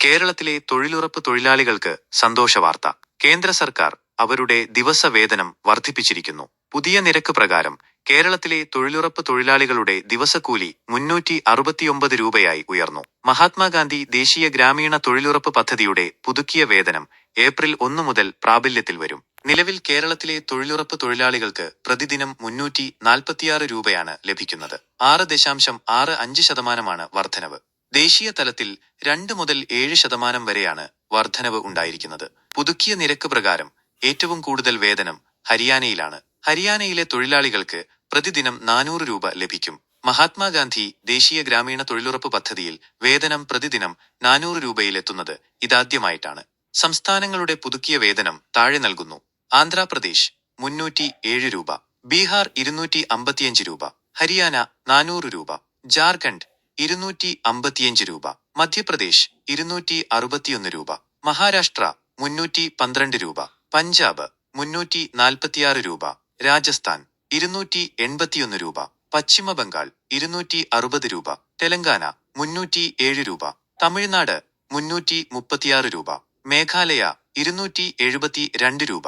കേരളത്തിലെ തൊഴിലുറപ്പ് തൊഴിലാളികൾക്ക് സന്തോഷവാർത്ത കേന്ദ്ര സർക്കാർ അവരുടെ ദിവസ വേതനം വർദ്ധിപ്പിച്ചിരിക്കുന്നു. പുതിയ നിരക്ക് പ്രകാരം കേരളത്തിലെ തൊഴിലുറപ്പ് തൊഴിലാളികളുടെ ദിവസക്കൂലി മുന്നൂറ്റി അറുപത്തിയൊമ്പത് രൂപയായി ഉയർന്നു. മഹാത്മാഗാന്ധി ദേശീയ ഗ്രാമീണ തൊഴിലുറപ്പ് പദ്ധതിയുടെ പുതുക്കിയ വേതനം ഏപ്രിൽ ഒന്നു മുതൽ പ്രാബല്യത്തിൽ വരും. നിലവിൽ കേരളത്തിലെ തൊഴിലുറപ്പ് തൊഴിലാളികൾക്ക് പ്രതിദിനം മുന്നൂറ്റി നാൽപ്പത്തിയാറ് രൂപയാണ് ലഭിക്കുന്നത്. ആറ് ദശാംശം ആറ് അഞ്ച് ശതമാനമാണ് വർധനവ്. ദേശീയ തലത്തിൽ രണ്ട് മുതൽ ഏഴ് ശതമാനം വരെയാണ് വർധനവ് ഉണ്ടായിരിക്കുന്നത്. പുതുക്കിയ നിരക്ക് പ്രകാരം ഏറ്റവും കൂടുതൽ വേതനം ഹരിയാനയിലാണ്. ഹരിയാനയിലെ തൊഴിലാളികൾക്ക് പ്രതിദിനം നാനൂറ് രൂപ ലഭിക്കും. മഹാത്മാഗാന്ധി ദേശീയ ഗ്രാമീണ തൊഴിലുറപ്പ് പദ്ധതിയിൽ വേതനം പ്രതിദിനം നാനൂറ് രൂപയിലെത്തുന്നത് ഇതാദ്യമായിട്ടാണ്. സംസ്ഥാനങ്ങളുടെ പുതുക്കിയ വേതനം താഴെ നൽകുന്നു. ആന്ധ്രാപ്രദേശ് മുന്നൂറ്റി ഏഴ് രൂപ ബീഹാർ ഇരുന്നൂറ്റി അമ്പത്തിയഞ്ച് രൂപ ഹരിയാന നാനൂറ് രൂപ ജാർഖണ്ഡ് ഇരുന്നൂറ്റി അമ്പത്തിയഞ്ച് രൂപ. മധ്യപ്രദേശ് ഇരുന്നൂറ്റി അറുപത്തിയൊന്ന് രൂപ. മഹാരാഷ്ട്ര മുന്നൂറ്റി പന്ത്രണ്ട് രൂപ. പഞ്ചാബ് മുന്നൂറ്റി നാൽപ്പത്തിയാറ് രൂപ. രാജസ്ഥാൻ ഇരുന്നൂറ്റി എൺപത്തിയൊന്ന് രൂപ. പശ്ചിമ ബംഗാൾ ഇരുന്നൂറ്റി അറുപത് രൂപ. തെലങ്കാന മുന്നൂറ്റി ഏഴ് രൂപ. തമിഴ്നാട് മുന്നൂറ്റി മുപ്പത്തിയാറ് രൂപ. മേഘാലയ ഇരുന്നൂറ്റി എഴുപത്തി രണ്ട് രൂപ.